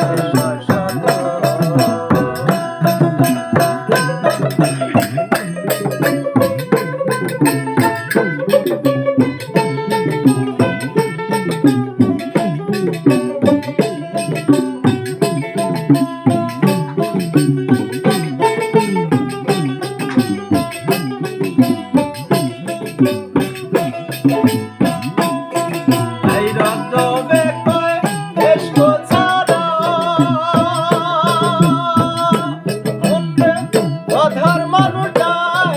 thank you.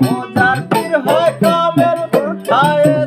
Mozart, Pirhoy, Kamer, Kayer.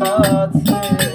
কাছে